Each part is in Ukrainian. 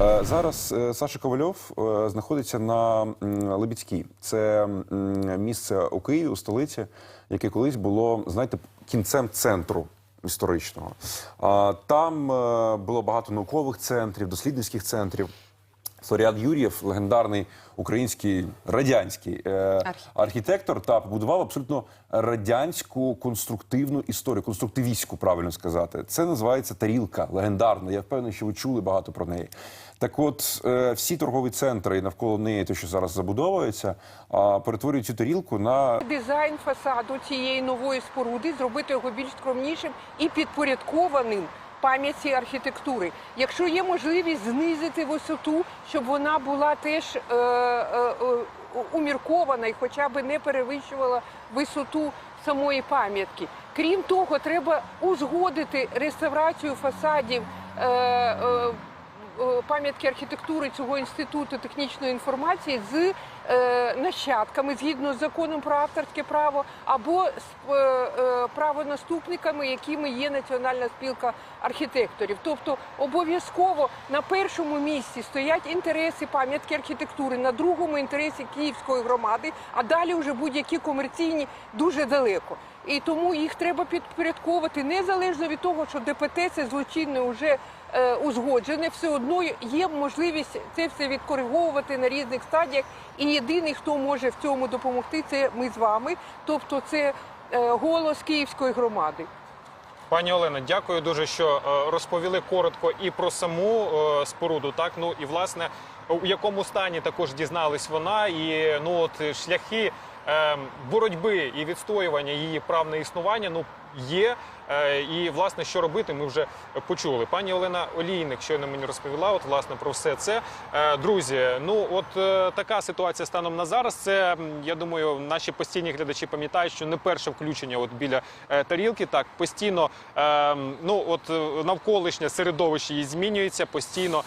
Зараз е, Саша Ковальов е, знаходиться на Лебідській. Це місце у Києві, у столиці, яке колись було, знаєте, кінцем центру історичного. Там е, було багато наукових центрів, дослідницьких центрів. Флоріан Юр'єв, легендарний український радянський е, архітектор, та побудував абсолютно радянську конструктивну історію, конструктивістську, правильно сказати. Це називається тарілка легендарна. Я впевнений, що ви чули багато про неї. Так, от е, всі торгові центри і навколо неї, те, що зараз забудовується, а, перетворюють цю тарілку на Дизайн фасаду цієї нової споруди зробити його більш скромнішим і підпорядкованим пам'яті архітектури. Якщо є можливість знизити висоту, щоб вона була теж е, е, е, уміркована і хоча б не перевищувала висоту самої пам'ятки. Крім того, треба узгодити реставрацію фасадів. Е, е, пам'ятки архітектури цього інституту технічної інформації з е, нащадками згідно з законом про авторське право або з е, е, правонаступниками, якими є Національна спілка архітекторів. Тобто обов'язково на першому місці стоять інтереси пам'ятки архітектури, на другому інтересі Київської громади, а далі вже будь-які комерційні дуже далеко. І тому їх треба підпорядковувати незалежно від того, що ДПТ це злочинне вже е, узгоджене, все одно є можливість це все відкориговувати на різних стадіях. І єдиний, хто може в цьому допомогти, це ми з вами, тобто це е, голос Київської громади. Пані Олено, дякую дуже, що е, розповіли коротко і про саму е, споруду. Так ну і власне у якому стані також дізнались вона, і ну от шляхи боротьби і відстоювання її прав на існування. Ну є. Е, І власне, що робити, ми вже почули. Пані Олена Олійник щойно мені розповіла. От власне про все це. Е, Друзі, ну от е, така ситуація станом на зараз. Це я думаю, наші постійні глядачі пам'ятають, що не перше включення от біля тарілки. Так постійно ну от навколишнє середовище її змінюється, постійно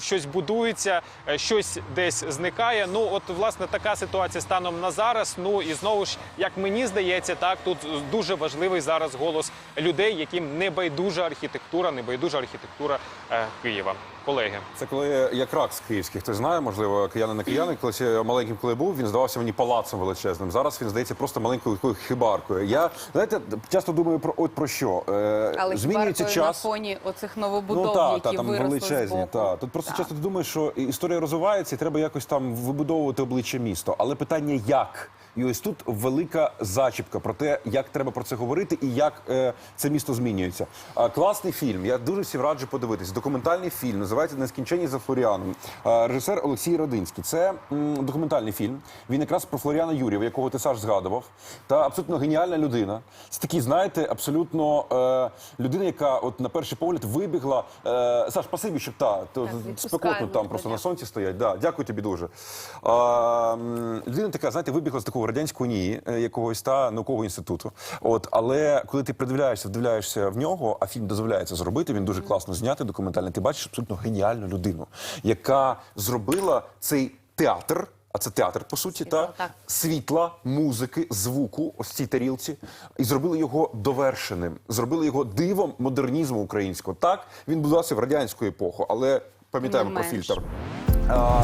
щось будується, щось десь зникає. Ну от власне така ситуація станом на зараз. Ну і знову ж, як мені здається, так тут дуже важливий зараз голос людей, яким не байдужа архітектура, не байдужа архітектура е, Києва. Колеги, Це коли як ракс київський, хто знає, можливо, кияни не кияни. Колись я маленьким, коли був, він здавався мені палацом величезним. Зараз він здається просто маленькою такою хибаркою. Я знаєте, часто думаю про от про що Е, Але змінюється час. на фоні оцих новобудов, Ну та, які та там виросли величезні. збоку. Та тут просто Так. часто ти думаєш, що історія розвивається, і треба якось там вибудовувати обличчя міста. Але питання як? І ось тут велика зачіпка про те, як треба про це говорити і як е, це місто змінюється. А, класний фільм. Я дуже всім раджу подивитись. Документальний фільм називається Нескінчені за Флоріаном. Режисер Олексій Родинський. Це м, документальний фільм. Він якраз про Флоріана Юрєва, якого ти Саш згадував. Та абсолютно геніальна людина. Це такий, знаєте, абсолютно е, людина, яка от на перший погляд вибігла. Е, Саш, спасибі, щоб та то спекотно там просто на сонці стоять. Да, дякую тобі дуже. М, людина така, знаєте, вибігла з такого радянського ні, е, якогось та наукового інституту. От, але коли ти придивляєшся, вдивляєшся в нього, а фільм дозволяє це зробити, він дуже класно знятий, документальний. Ти бачиш абсолютно геніальну людину, яка зробила цей театр. А це театр, по суті, та так. світла, музики, звуку, ось цій тарілці, і зробили його довершеним, зробили його дивом модернізму українського. Так він будувався в радянську епоху, але пам'ятаємо про фільтр. А,